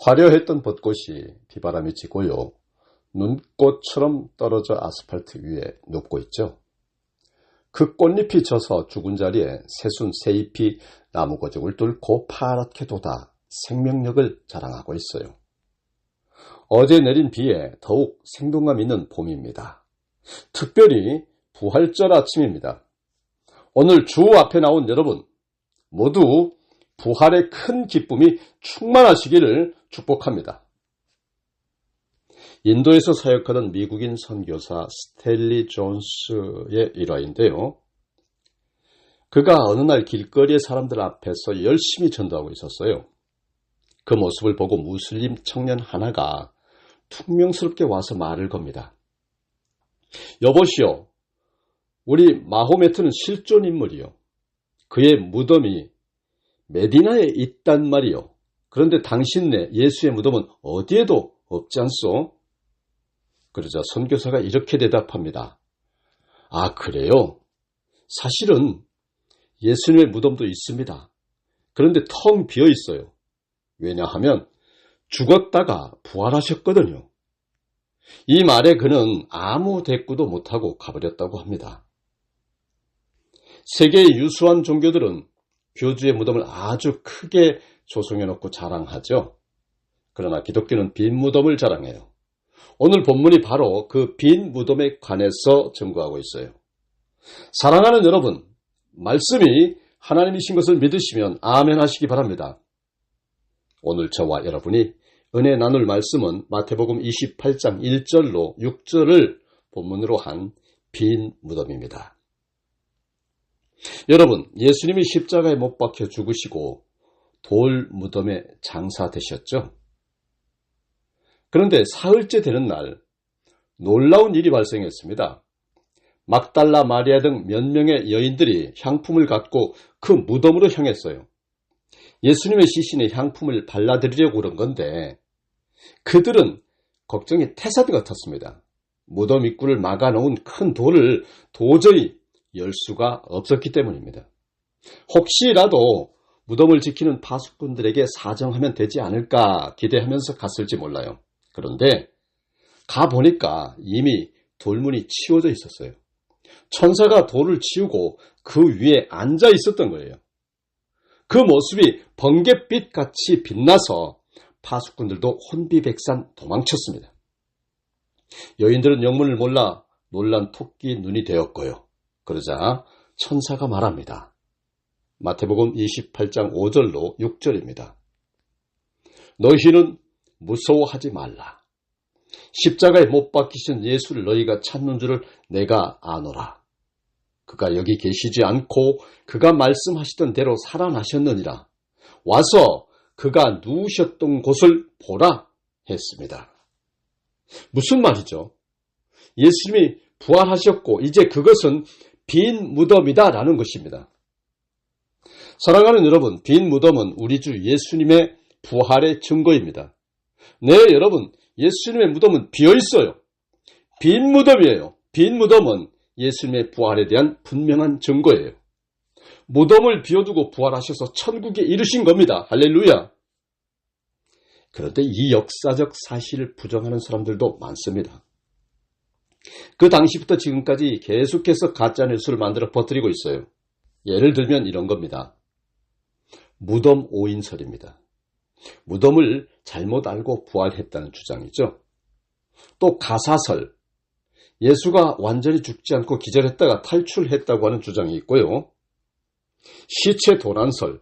화려했던 벚꽃이 비바람이 지고요. 눈꽃처럼 떨어져 아스팔트 위에 눕고 있죠. 그 꽃잎이 져서 죽은 자리에 새순 새잎이 나무 거적을 뚫고 파랗게 돋아 생명력을 자랑하고 있어요. 어제 내린 비에 더욱 생동감 있는 봄입니다. 특별히 부활절 아침입니다. 오늘 주 앞에 나온 여러분 모두 부활의 큰 기쁨이 충만하시기를 축복합니다. 인도에서 사역하던 미국인 선교사 스텔리 존스의 일화인데요. 그가 어느 날 길거리의 사람들 앞에서 열심히 전도하고 있었어요. 그 모습을 보고 무슬림 청년 하나가 퉁명스럽게 와서 말을 겁니다. 여보시오, 우리 마호메트는 실존 인물이요. 그의 무덤이 메디나에 있단 말이요. 그런데 당신네 예수의 무덤은 어디에도 없지 않소? 그러자 선교사가 이렇게 대답합니다. 아, 그래요? 사실은 예수님의 무덤도 있습니다. 그런데 텅 비어 있어요. 왜냐하면 죽었다가 부활하셨거든요. 이 말에 그는 아무 대꾸도 못하고 가버렸다고 합니다. 세계의 유수한 종교들은 교주의 무덤을 아주 크게 조성해 놓고 자랑하죠. 그러나 기독교는 빈 무덤을 자랑해요. 오늘 본문이 바로 그 빈 무덤에 관해서 증거하고 있어요. 사랑하는 여러분, 말씀이 하나님이신 것을 믿으시면 아멘 하시기 바랍니다. 오늘 저와 여러분이 은혜 나눌 말씀은 마태복음 28장 1절로 6절을 본문으로 한 빈 무덤입니다. 여러분, 예수님이 십자가에 못 박혀 죽으시고 돌 무덤에 장사되셨죠? 그런데 사흘째 되는 날 놀라운 일이 발생했습니다. 막달라 마리아 등 몇 명의 여인들이 향품을 갖고 그 무덤으로 향했어요. 예수님의 시신에 향품을 발라드리려고 그런 건데 그들은 걱정이 태산이 같았습니다. 무덤 입구를 막아놓은 큰 돌을 도저히 열 수가 없었기 때문입니다. 혹시라도 무덤을 지키는 파수꾼들에게 사정하면 되지 않을까 기대하면서 갔을지 몰라요. 그런데 가보니까 이미 돌문이 치워져 있었어요. 천사가 돌을 치우고 그 위에 앉아 있었던 거예요. 그 모습이 번갯빛 같이 빛나서 파수꾼들도 혼비백산 도망쳤습니다. 여인들은 영문을 몰라 놀란 토끼 눈이 되었고요. 그러자 천사가 말합니다. 마태복음 28장 5절로 6절입니다. 너희는 무서워하지 말라. 십자가에 못 박히신 예수를 너희가 찾는 줄을 내가 아노라. 그가 여기 계시지 않고 그가 말씀하시던 대로 살아나셨느니라. 와서 그가 누우셨던 곳을 보라 했습니다. 무슨 말이죠? 예수님이 부활하셨고 이제 그것은 빈 무덤이다라는 것입니다. 사랑하는 여러분, 빈 무덤은 우리 주 예수님의 부활의 증거입니다. 네, 여러분, 예수님의 무덤은 비어 있어요. 빈 무덤이에요. 빈 무덤은 예수님의 부활에 대한 분명한 증거예요. 무덤을 비워두고 부활하셔서 천국에 이르신 겁니다. 할렐루야. 그런데 이 역사적 사실을 부정하는 사람들도 많습니다. 그 당시부터 지금까지 계속해서 가짜뉴스를 만들어 퍼뜨리고 있어요. 예를 들면 이런 겁니다. 무덤 오인설입니다. 무덤을 잘못 알고 부활했다는 주장이죠. 또 가사설, 예수가 완전히 죽지 않고 기절했다가 탈출했다고 하는 주장이 있고요. 시체 도난설,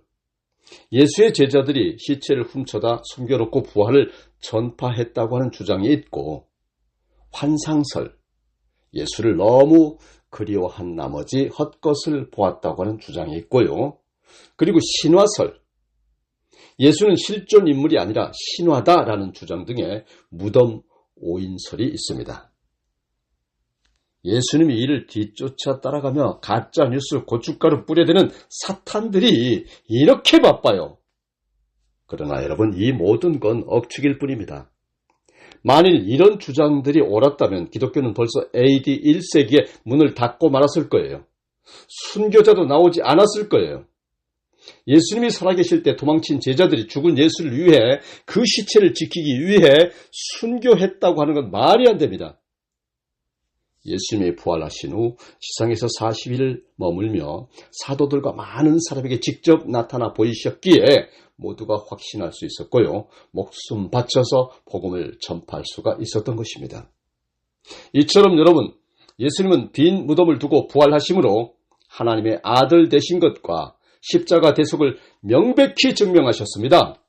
예수의 제자들이 시체를 훔쳐다 숨겨놓고 부활을 전파했다고 하는 주장이 있고, 환상설, 예수를 너무 그리워한 나머지 헛것을 보았다고 하는 주장이 있고요. 그리고 신화설, 예수는 실존 인물이 아니라 신화다라는 주장 등의 무덤 오인설이 있습니다. 예수님이 이를 뒤쫓아 따라가며 가짜 뉴스 고춧가루 뿌려대는 사탄들이 이렇게 바빠요. 그러나 여러분 이 모든 건 억측일 뿐입니다. 만일 이런 주장들이 옳았다면 기독교는 벌써 AD 1세기에 문을 닫고 말았을 거예요. 순교자도 나오지 않았을 거예요. 예수님이 살아계실 때 도망친 제자들이 죽은 예수를 위해 그 시체를 지키기 위해 순교했다고 하는 건 말이 안 됩니다. 예수님이 부활하신 후 지상에서 40일 머물며 사도들과 많은 사람에게 직접 나타나 보이셨기에 모두가 확신할 수 있었고요. 목숨 바쳐서 복음을 전파할 수가 있었던 것입니다. 이처럼 여러분, 예수님은 빈 무덤을 두고 부활하심으로 하나님의 아들 되신 것과 십자가 대속을 명백히 증명하셨습니다.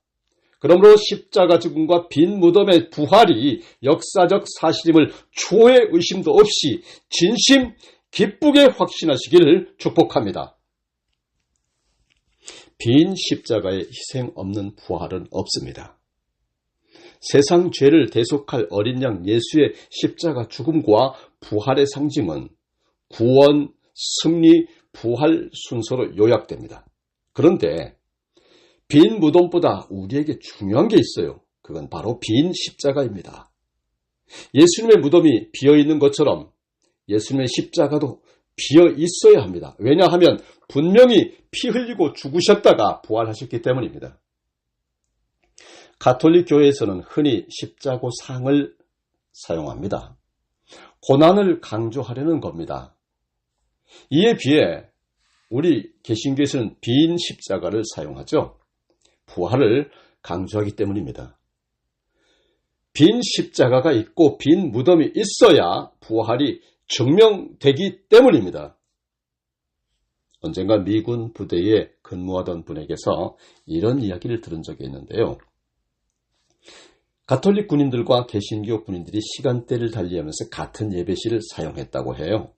그러므로 십자가 죽음과 빈 무덤의 부활이 역사적 사실임을 초의 의심도 없이 진심 기쁘게 확신하시기를 축복합니다. 빈 십자가의 희생 없는 부활은 없습니다. 세상 죄를 대속할 어린 양 예수의 십자가 죽음과 부활의 상징은 구원, 승리, 부활 순서로 요약됩니다. 그런데 빈 무덤보다 우리에게 중요한 게 있어요. 그건 바로 빈 십자가입니다. 예수님의 무덤이 비어 있는 것처럼 예수님의 십자가도 비어 있어야 합니다. 왜냐하면 분명히 피 흘리고 죽으셨다가 부활하셨기 때문입니다. 가톨릭 교회에서는 흔히 십자고 상을 사용합니다. 고난을 강조하려는 겁니다. 이에 비해 우리 개신교에서는 빈 십자가를 사용하죠. 부활을 강조하기 때문입니다. 빈 십자가가 있고 빈 무덤이 있어야 부활이 증명되기 때문입니다. 언젠가 미군 부대에 근무하던 분에게서 이런 이야기를 들은 적이 있는데요. 가톨릭 군인들과 개신교 군인들이 시간대를 달리하면서 같은 예배실을 사용했다고 해요.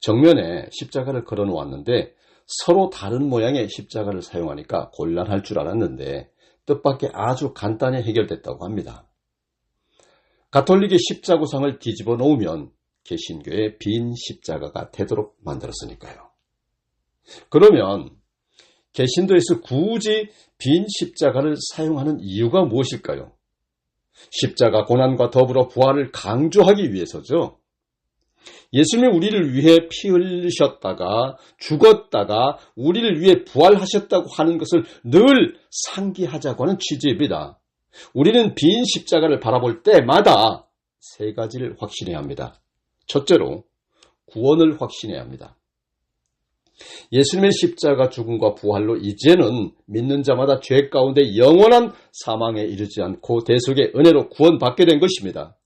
정면에 십자가를 걸어 놓았는데 서로 다른 모양의 십자가를 사용하니까 곤란할 줄 알았는데 뜻밖의 아주 간단히 해결됐다고 합니다. 가톨릭의 십자구상을 뒤집어 놓으면 개신교의 빈 십자가가 되도록 만들었으니까요. 그러면 개신도에서 굳이 빈 십자가를 사용하는 이유가 무엇일까요? 십자가 고난과 더불어 부활을 강조하기 위해서죠. 예수님이 우리를 위해 피 흘리셨다가 죽었다가 우리를 위해 부활하셨다고 하는 것을 늘 상기하자고 하는 취지입니다. 우리는 빈 십자가를 바라볼 때마다 세 가지를 확신해야 합니다. 첫째로 구원을 확신해야 합니다. 예수님의 십자가 죽음과 부활로 이제는 믿는 자마다 죄 가운데 영원한 사망에 이르지 않고 대속의 은혜로 구원받게 된 것입니다.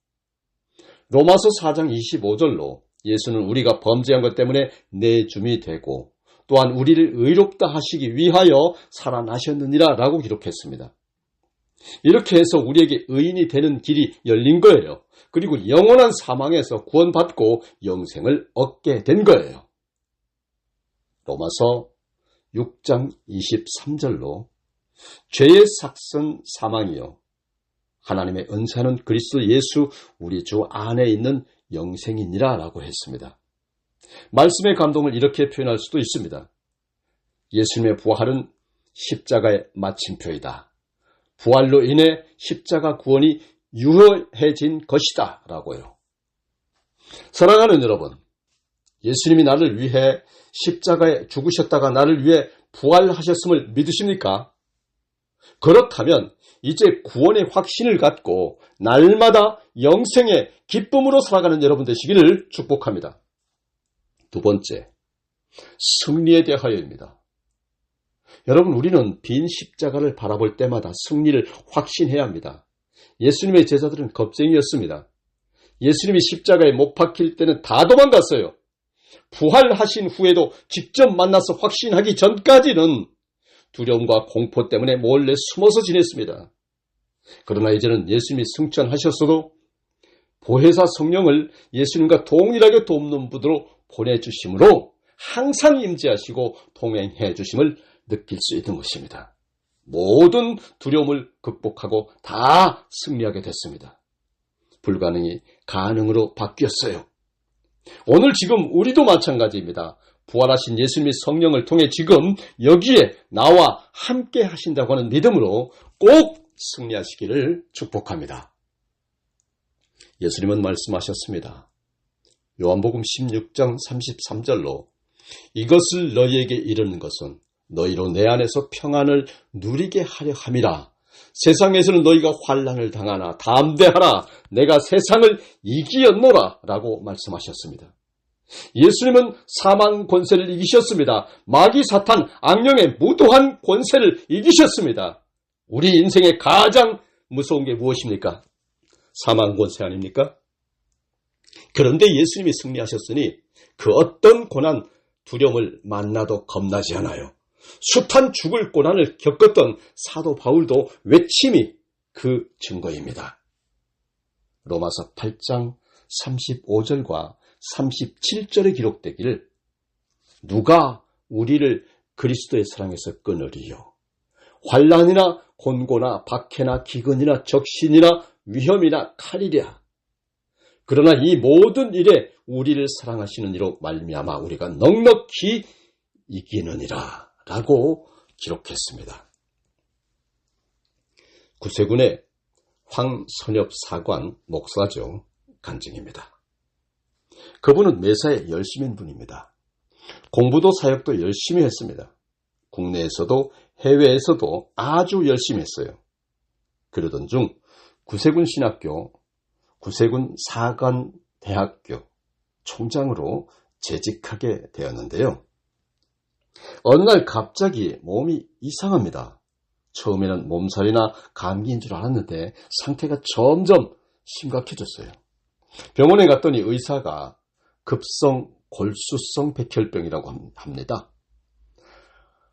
로마서 4장 25절로 예수는 우리가 범죄한 것 때문에 내줌이 되고 또한 우리를 의롭다 하시기 위하여 살아나셨느니라 라고 기록했습니다. 이렇게 해서 우리에게 의인이 되는 길이 열린 거예요. 그리고 영원한 사망에서 구원받고 영생을 얻게 된 거예요. 로마서 6장 23절로 죄의 삭선 사망이요. 하나님의 은사는 그리스도 예수 우리 주 안에 있는 영생이니라 라고 했습니다. 말씀의 감동을 이렇게 표현할 수도 있습니다. 예수님의 부활은 십자가의 마침표이다. 부활로 인해 십자가 구원이 유효해진 것이다. 라고요. 사랑하는 여러분, 예수님이 나를 위해 십자가에 죽으셨다가 나를 위해 부활하셨음을 믿으십니까? 그렇다면 이제 구원의 확신을 갖고 날마다 영생의 기쁨으로 살아가는 여러분 되시기를 축복합니다. 두 번째, 승리에 대하여입니다. 여러분, 우리는 빈 십자가를 바라볼 때마다 승리를 확신해야 합니다. 예수님의 제자들은 겁쟁이였습니다. 예수님이 십자가에 못 박힐 때는 다 도망갔어요. 부활하신 후에도 직접 만나서 확신하기 전까지는 두려움과 공포 때문에 몰래 숨어서 지냈습니다. 그러나 이제는 예수님이 승천하셨어도 보혜사 성령을 예수님과 동일하게 돕는 분으로 보내주심으로 항상 임재하시고 동행해 주심을 느낄 수 있는 것입니다. 모든 두려움을 극복하고 다 승리하게 됐습니다. 불가능이 가능으로 바뀌었어요. 오늘 지금 우리도 마찬가지입니다. 부활하신 예수님의 성령을 통해 지금 여기에 나와 함께 하신다고 하는 믿음으로 꼭 승리하시기를 축복합니다. 예수님은 말씀하셨습니다. 요한복음 16장 33절로 이것을 너희에게 이르는 것은 너희로 내 안에서 평안을 누리게 하려 함이라. 세상에서는 너희가 환란을 당하나 담대하라. 내가 세상을 이기었노라. 라고 말씀하셨습니다. 예수님은 사망 권세를 이기셨습니다. 마귀 사탄 악령의 무도한 권세를 이기셨습니다. 우리 인생의 가장 무서운 게 무엇입니까? 사망 권세 아닙니까? 그런데 예수님이 승리하셨으니 그 어떤 고난, 두려움을 만나도 겁나지 않아요. 숱한 죽을 고난을 겪었던 사도 바울도 외침이 그 증거입니다. 로마서 8장 35절과 37절에 기록되기를 누가 우리를 그리스도의 사랑에서 끊으리요. 환란이나 곤고나 박해나 기근이나 적신이나 위험이나 칼이랴. 그러나 이 모든 일에 우리를 사랑하시는 이로 말미암아 우리가 넉넉히 이기느니라 라고 기록했습니다. 구세군의 황선엽 사관 목사죠. 간증입니다. 그분은 매사에 열심인 분입니다. 공부도 사역도 열심히 했습니다. 국내에서도 해외에서도 아주 열심히 했어요. 그러던 중 구세군 신학교, 구세군 사관 대학교 총장으로 재직하게 되었는데요. 어느 날 갑자기 몸이 이상합니다. 처음에는 몸살이나 감기인 줄 알았는데 상태가 점점 심각해졌어요. 병원에 갔더니 의사가 급성 골수성 백혈병이라고 합니다.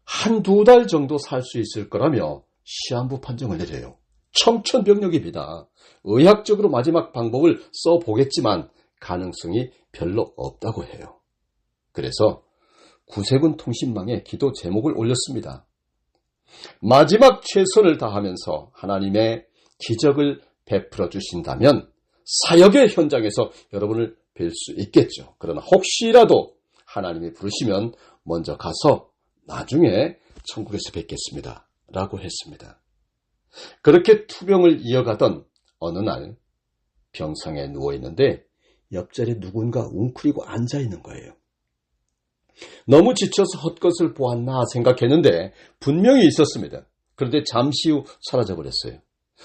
한 두 달 정도 살 수 있을 거라며 시한부 판정을 내려요. 청천벽력입니다. 의학적으로 마지막 방법을 써보겠지만 가능성이 별로 없다고 해요. 그래서 구세군 통신망에 기도 제목을 올렸습니다. 마지막 최선을 다하면서 하나님의 기적을 베풀어 주신다면 사역의 현장에서 여러분을 뵐 수 있겠죠. 그러나 혹시라도 하나님이 부르시면 먼저 가서 나중에 천국에서 뵙겠습니다. 라고 했습니다. 그렇게 투병을 이어가던 어느 날 병상에 누워 있는데 옆자리에 누군가 웅크리고 앉아 있는 거예요. 너무 지쳐서 헛것을 보았나 생각했는데 분명히 있었습니다. 그런데 잠시 후 사라져 버렸어요.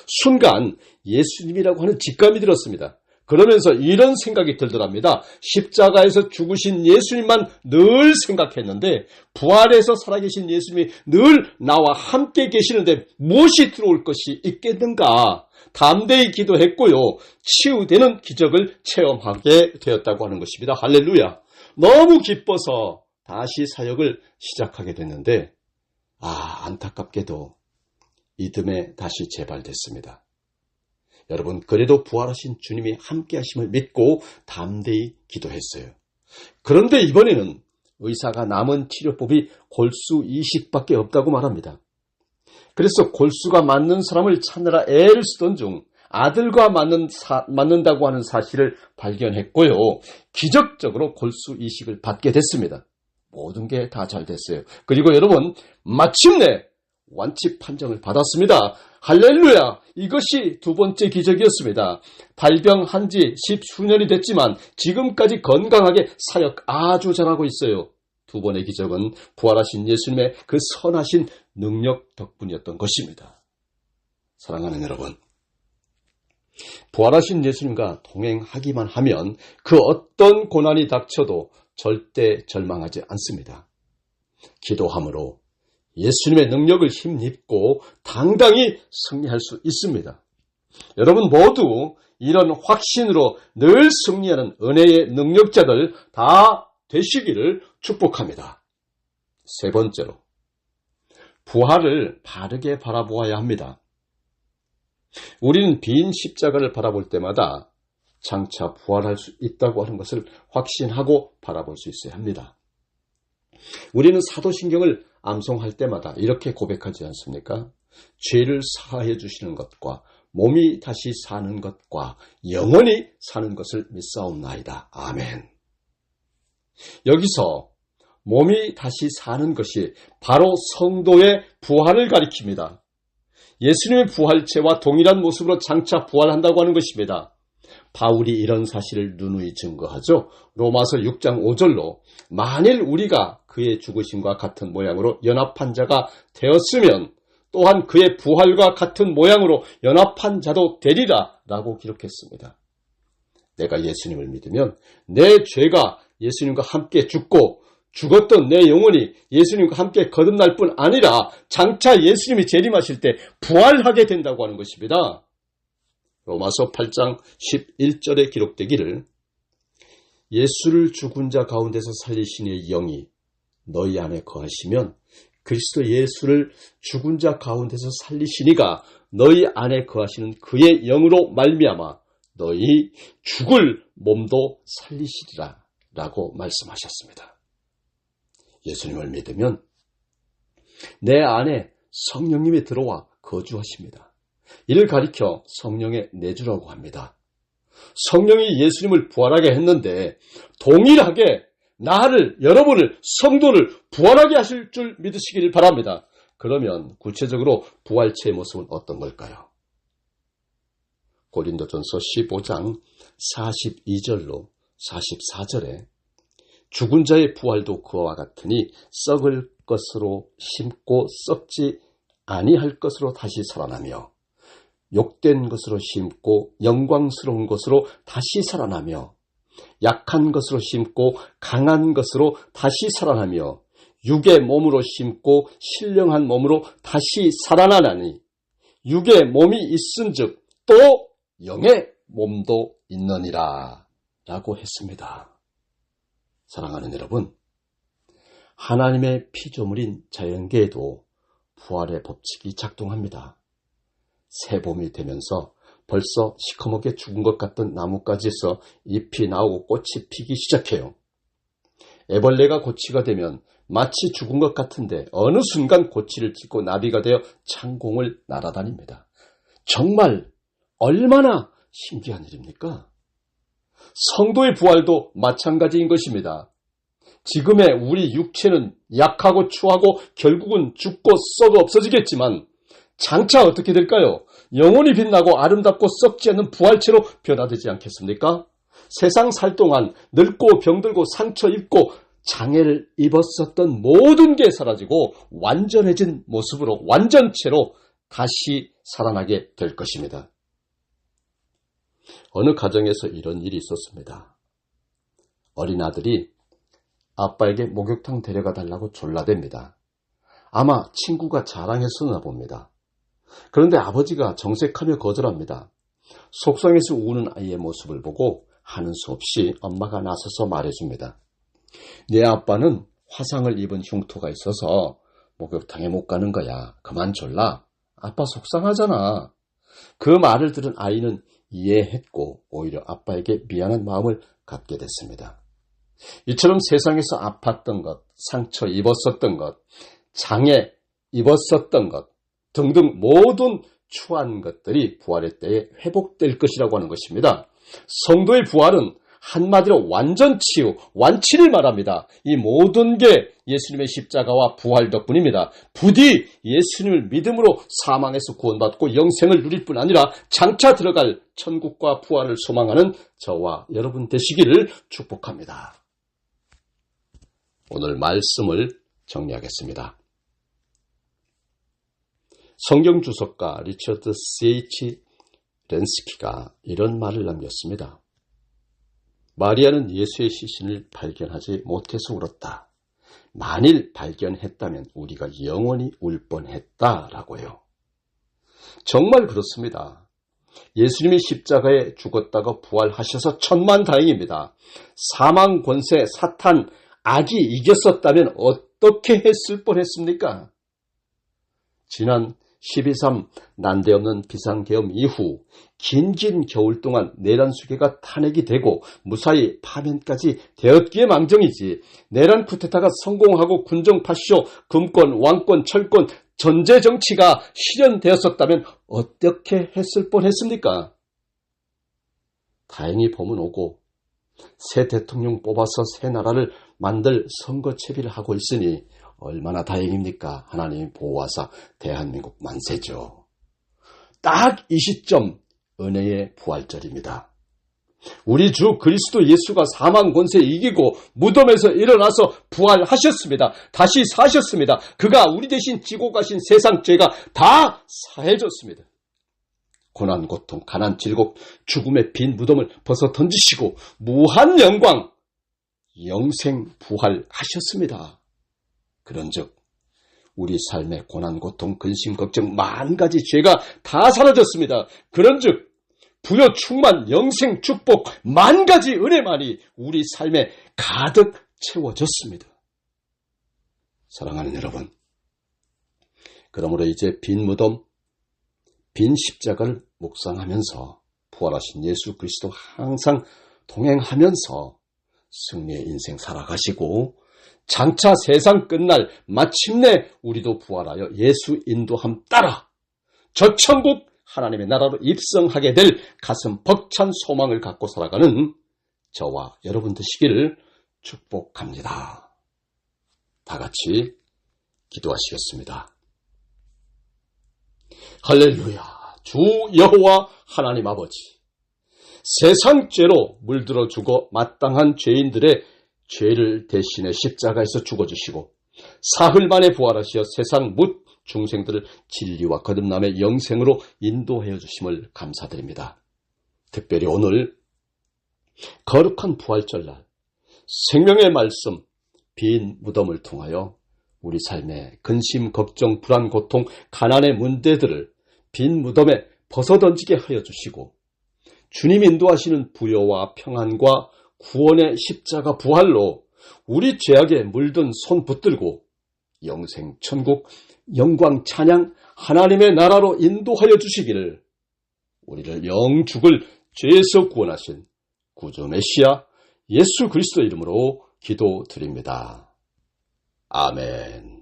순간 예수님이라고 하는 직감이 들었습니다. 그러면서 이런 생각이 들더랍니다. 십자가에서 죽으신 예수님만 늘 생각했는데 부활해서 살아계신 예수님이 늘 나와 함께 계시는데 무엇이 들어올 것이 있겠는가? 담대히 기도했고요. 치유되는 기적을 체험하게 되었다고 하는 것입니다. 할렐루야. 너무 기뻐서 다시 사역을 시작하게 됐는데 아 안타깝게도 이듬해 다시 재발됐습니다. 여러분 그래도 부활하신 주님이 함께 하심을 믿고 담대히 기도했어요. 그런데 이번에는 의사가 남은 치료법이 골수 이식밖에 없다고 말합니다. 그래서 골수가 맞는 사람을 찾느라 애를 쓰던 중 아들과 맞는 사, 맞는다고 하는 사실을 발견했고요. 기적적으로 골수 이식을 받게 됐습니다. 모든 게 다 잘 됐어요. 그리고 여러분 마침내 완치 판정을 받았습니다. 할렐루야! 이것이 두 번째 기적이었습니다. 발병한 지 십수년이 됐지만 지금까지 건강하게 사역 아주 잘하고 있어요. 두 번의 기적은 부활하신 예수님의 그 선하신 능력 덕분이었던 것입니다. 사랑하는 여러분, 부활하신 예수님과 동행하기만 하면 그 어떤 고난이 닥쳐도 절대 절망하지 않습니다. 기도함으로 예수님의 능력을 힘입고 당당히 승리할 수 있습니다. 여러분 모두 이런 확신으로 늘 승리하는 은혜의 능력자들 다 되시기를 축복합니다. 세 번째로, 부활을 바르게 바라보아야 합니다. 우리는 빈 십자가를 바라볼 때마다 장차 부활할 수 있다고 하는 것을 확신하고 바라볼 수 있어야 합니다. 우리는 사도신경을 암송할 때마다 이렇게 고백하지 않습니까? 죄를 사하여 주시는 것과 몸이 다시 사는 것과 영원히 사는 것을 믿사옵나이다. 아멘. 여기서 몸이 다시 사는 것이 바로 성도의 부활을 가리킵니다. 예수님의 부활체와 동일한 모습으로 장차 부활한다고 하는 것입니다. 바울이 이런 사실을 누누이 증거하죠. 로마서 6장 5절로 만일 우리가 그의 죽으심과 같은 모양으로 연합한 자가 되었으면 또한 그의 부활과 같은 모양으로 연합한 자도 되리라 라고 기록했습니다. 내가 예수님을 믿으면 내 죄가 예수님과 함께 죽고 죽었던 내 영혼이 예수님과 함께 거듭날 뿐 아니라 장차 예수님이 재림하실 때 부활하게 된다고 하는 것입니다. 로마서 8장 11절에 기록되기를 예수를 죽은 자 가운데서 살리신 영이 너희 안에 거하시면 그리스도 예수를 죽은 자 가운데서 살리시니가 너희 안에 거하시는 그의 영으로 말미암아 너희 죽을 몸도 살리시리라 라고 말씀하셨습니다. 예수님을 믿으면 내 안에 성령님이 들어와 거주하십니다. 이를 가리켜 성령의 내주라고 합니다. 성령이 예수님을 부활하게 했는데 동일하게 나를, 여러분을, 성도를 부활하게 하실 줄 믿으시길 바랍니다. 그러면 구체적으로 부활체의 모습은 어떤 걸까요? 고린도전서 15장 42절로 44절에 죽은 자의 부활도 그와 같으니 썩을 것으로 심고 썩지 아니할 것으로 다시 살아나며 욕된 것으로 심고 영광스러운 것으로 다시 살아나며 약한 것으로 심고 강한 것으로 다시 살아나며 육의 몸으로 심고 신령한 몸으로 다시 살아나나니 육의 몸이 있은즉 또 영의 몸도 있느니라 라고 했습니다. 사랑하는 여러분, 하나님의 피조물인 자연계에도 부활의 법칙이 작동합니다. 새봄이 되면서 벌써 시커멓게 죽은 것 같던 나뭇가지에서 잎이 나오고 꽃이 피기 시작해요. 애벌레가 고치가 되면 마치 죽은 것 같은데 어느 순간 고치를 찍고 나비가 되어 창공을 날아다닙니다. 정말 얼마나 신기한 일입니까? 성도의 부활도 마찬가지인 것입니다. 지금의 우리 육체는 약하고 추하고 결국은 죽고 썩어 없어지겠지만 장차 어떻게 될까요? 영혼이 빛나고 아름답고 썩지 않는 부활체로 변화되지 않겠습니까? 세상 살 동안 늙고 병들고 상처 입고 장애를 입었었던 모든 게 사라지고 완전해진 모습으로 완전체로 다시 살아나게 될 것입니다. 어느 가정에서 이런 일이 있었습니다. 어린 아들이 아빠에게 목욕탕 데려가 달라고 졸라댑니다. 아마 친구가 자랑했었나 봅니다. 그런데 아버지가 정색하며 거절합니다. 속상해서 우는 아이의 모습을 보고 하는 수 없이 엄마가 나서서 말해줍니다. 내 아빠는 화상을 입은 흉터가 있어서 목욕탕에 못 가는 거야. 그만 졸라. 아빠 속상하잖아. 그 말을 들은 아이는 이해했고 오히려 아빠에게 미안한 마음을 갖게 됐습니다. 이처럼 세상에서 아팠던 것, 상처 입었었던 것, 장애 입었었던 것 등등 모든 추한 것들이 부활의 때에 회복될 것이라고 하는 것입니다. 성도의 부활은 한마디로 완전 치유, 완치를 말합니다. 이 모든 게 예수님의 십자가와 부활 덕분입니다. 부디 예수님을 믿음으로 사망에서 구원받고 영생을 누릴 뿐 아니라 장차 들어갈 천국과 부활을 소망하는 저와 여러분 되시기를 축복합니다. 오늘 말씀을 정리하겠습니다. 성경 주석가 리처드 C.H. 렌스키가 이런 말을 남겼습니다. 마리아는 예수의 시신을 발견하지 못해서 울었다. 만일 발견했다면 우리가 영원히 울 뻔했다라고요. 정말 그렇습니다. 예수님이 십자가에 죽었다가 부활하셔서 천만 다행입니다. 사망 권세, 사탄, 악이 이겼었다면 어떻게 했을 뻔했습니까? 지난 12.3 난데없는 비상계엄 이후 긴긴 겨울 동안 내란 수계가 탄핵이 되고 무사히 파면까지 되었기에 망정이지 내란 쿠데타가 성공하고 군정 파쇼, 금권, 왕권, 철권, 전제 정치가 실현되었었다면 어떻게 했을 뻔했습니까? 다행히 봄은 오고 새 대통령 뽑아서 새 나라를 만들 선거 채비를 하고 있으니 얼마나 다행입니까? 하나님 보호하사 대한민국 만세죠. 딱 이 시점 은혜의 부활절입니다. 우리 주 그리스도 예수가 사망 권세 이기고 무덤에서 일어나서 부활하셨습니다. 다시 사셨습니다. 그가 우리 대신 지고 가신 세상 죄가 다 사해졌습니다. 고난, 고통, 가난, 질곡, 죽음의 빈 무덤을 벗어 던지시고 무한 영광, 영생 부활하셨습니다. 그런즉 우리 삶의 고난, 고통, 근심, 걱정, 만 가지 죄가 다 사라졌습니다. 그런즉 부여 충만, 영생, 축복, 만 가지 은혜만이 우리 삶에 가득 채워졌습니다. 사랑하는 여러분, 그러므로 이제 빈 무덤, 빈 십자가를 묵상하면서 부활하신 예수 그리스도 항상 동행하면서 승리의 인생 살아가시고 장차 세상 끝날 마침내 우리도 부활하여 예수 인도함 따라 저 천국 하나님의 나라로 입성하게 될 가슴 벅찬 소망을 갖고 살아가는 저와 여러분 되시기를 축복합니다. 다 같이 기도하시겠습니다. 할렐루야. 주 여호와 하나님 아버지. 세상 죄로 물들어 죽어 마땅한 죄인들의 죄를 대신해 십자가에서 죽어주시고 사흘 만에 부활하시어 세상 묻 중생들을 진리와 거듭남의 영생으로 인도하여 주심을 감사드립니다. 특별히 오늘 거룩한 부활절날 생명의 말씀 빈 무덤을 통하여 우리 삶의 근심, 걱정, 불안, 고통, 가난의 문제들을 빈 무덤에 벗어던지게 하여 주시고 주님 인도하시는 부여와 평안과 구원의 십자가 부활로 우리 죄악에 물든 손 붙들고 영생 천국 영광 찬양 하나님의 나라로 인도하여 주시기를 우리를 영죽을 죄에서 구원하신 구주 메시아 예수 그리스도 이름으로 기도드립니다. 아멘.